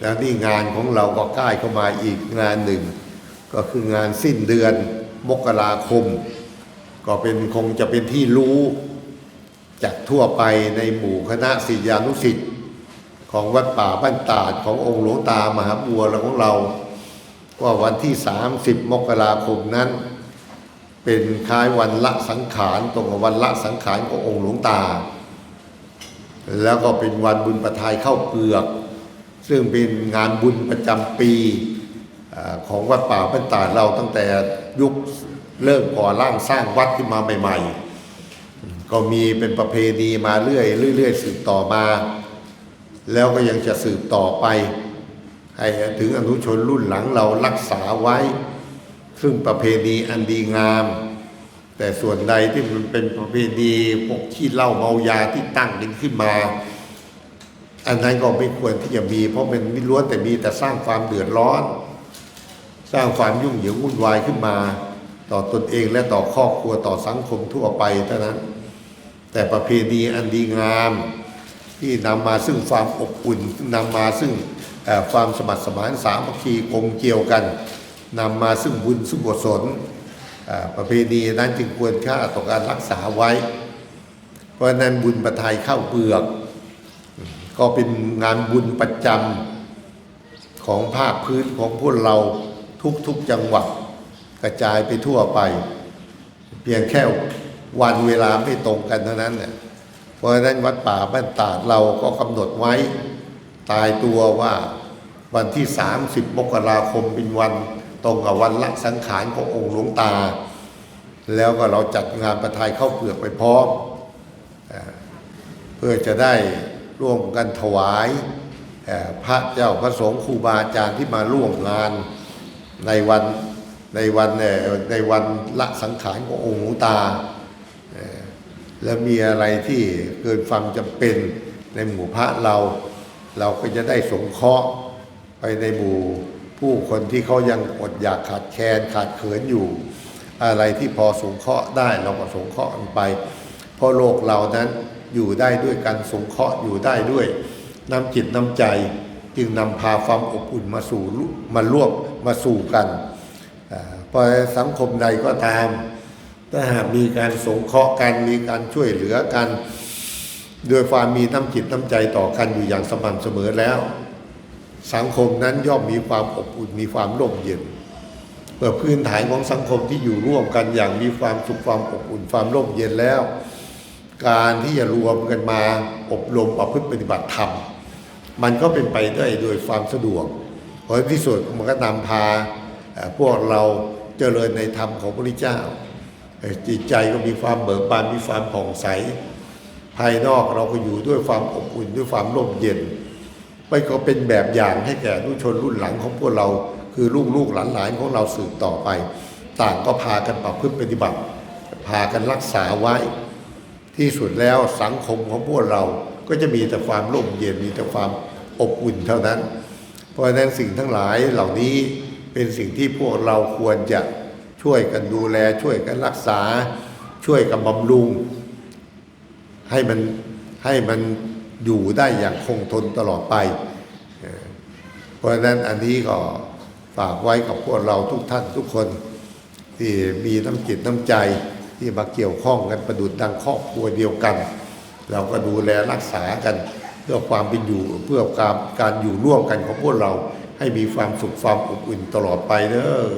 แล้วนี่งานของเราก็ใกล้เข้ามาอีกงานหนึ่ง ก็คืองานสิ้นเดือนมกราคม ก็เป็นคงจะเป็นที่รู้จากทั่วไปในหมู่คณะศิษยานุศิษย์ของวัดป่าบ้านตาดขององค์หลวงตามหาบัวเราของเราว่าวันที่ 30 มกราคมนั้น เป็นคล้ายวันละสังขารตรงกับวันละสังขารขององค์หลวงตา แล้วก็เป็นวันบุญประทายเข้าเปลือก ซึ่งเป็นงานบุญประจำปีอของวัดป่าบ้านตาดเราตั้งแต่ยุคเริ่มก่อร่างสร้างวัดขึ้นมาใหม่ ๆ ก็มีเป็นประเพณีมาเรื่อยเรื่อยๆสืบต่อมา แล้วก็ยังจะสืบต่อไป ให้ถึงอนุชนรุ่นหลังเรารักษาไว้ ซึ่งประเพณีอันดีงาม แต่ส่วนใดที่มันเป็นประเพณีพวกขี้เล้าเมายาที่ตั้งขึ้นขึ้นมา อันนั้นก็ไม่ควรที่จะมี เพราะมันไม่ล้วนแต่มีแต่สร้างความเดือดร้อน สร้างความยุ่งเหยิงวุ่นวายขึ้นมา ต่อตนเองและต่อครอบครัวต่อสังคมทั่วไปเท่านั้น แต่ประเพณีอันดีงาม ที่นำมาซึ่งความอบอุ่นนำมาซึ่งความสมัครสมานสามัคคีกลมเกลียวกันนำมาซึ่งบุญซึ่งกุศลประเพณีนั้นจึงควรค่าต่อการรักษาไว้ เพราะฉะนั้นบุญประทายเข้าเปลือก ก็เป็นงานบุญประจำของภาคพื้นของพวกเราทุกๆจังหวัดกระจายไปทั่วไป เพียงแค่วันเวลาไม่ตรงกันเท่านั้นเนี่ยเพราะฉะนั้นวัดป่าบ้านตาดเราก็กำหนดไว้ตายตัวว่าวันที่ 30 มกราคมเป็นวันตรงกับวันละสังขารขององค์หลวงตา แล้วก็เราจัดงานประทายเข้าเปลือกไปพร้อมเพื่อจะได้ ร่วมกันถวายพระเจ้าพระสงฆ์ครูบาอาจารย์ที่มาร่วมงานในวันในวันในวันละสังขารขององค์หลวงตา และมีอะไรที่เกินความจำเป็นในหมู่พระเรา เราก็จะได้สงเคราะห์ไปในหมู่ผู้คนที่เขายังอดอยากขาดแคลนขาดเขินอยู่ อะไรที่พอสงเคราะห์ได้เราก็สงเคราะห์ไป เพราะโลกเรานั้นอยู่ได้ด้วยการสงเคราะห์อยู่ได้ด้วยน้ำจิตน้ำใจจึงนำพาความอบอุ่นมาสู่มาร่วมมาสู่กันพราะสังคมใดก็ตาม ถ้าหากมีการสงเคราะห์กันมีการช่วยเหลือกันด้วยความมีน้ำจิตน้ำใจต่อกันอยู่อย่างสม่ำเสมอแล้ว สังคมนั้นย่อมมีความอบอุ่นมีความร่มเย็นเมื่อพื้นฐานของสังคมที่อยู่ร่วมกันอย่างมีความสุขความอบอุ่นความร่มเย็นแล้ว การที่จะรวมกันมาอบรมประพฤติปฏิบัติธรรม มันก็เป็นไปได้โดยความสะดวกเพราะที่สุดมันก็นำพาพวกเราเจริญในธรรมของพระพุทธเจ้า จิตใจก็มีความเบิกบานมีความผ่องใส ภายนอกเราก็อยู่ด้วยความอบอุ่นด้วยความร่มเย็นไปก็เป็นแบบอย่างให้แก่ลูกชนรุ่นหลังของพวกเรา คือลูกลูกหลานหลานของเราสืบต่อไป ต่างก็พากันประพฤติปฏิบัติ พากันรักษาไว้ ที่สุดแล้วสังคมของพวกเราก็จะมีแต่ความร่มเย็นมีแต่ความอบอุ่นเท่านั้น เพราะฉะนั้นสิ่งทั้งหลายเหล่านี้เป็นสิ่งที่พวกเราควรจะช่วยกันดูแลช่วยกันรักษา ช่วยกันบำรุง ให้มันให้มันอยู่ได้อย่างคงทนตลอดไป เพราะฉะนั้นอันนี้ก็ฝากไว้กับพวกเราทุกท่านทุกคนที่มีน้ำจิตน้ำใจ ที่มาเกี่ยวข้องกันประดุดดังครอบครัวเดียวกัน เราก็ดูแลรักษากันเพื่อความเป็นอยู่เพื่อการการอยู่ร่วมกันของพวกเราให้มีความสุขความอบอุ่นตลอดไปเด้อ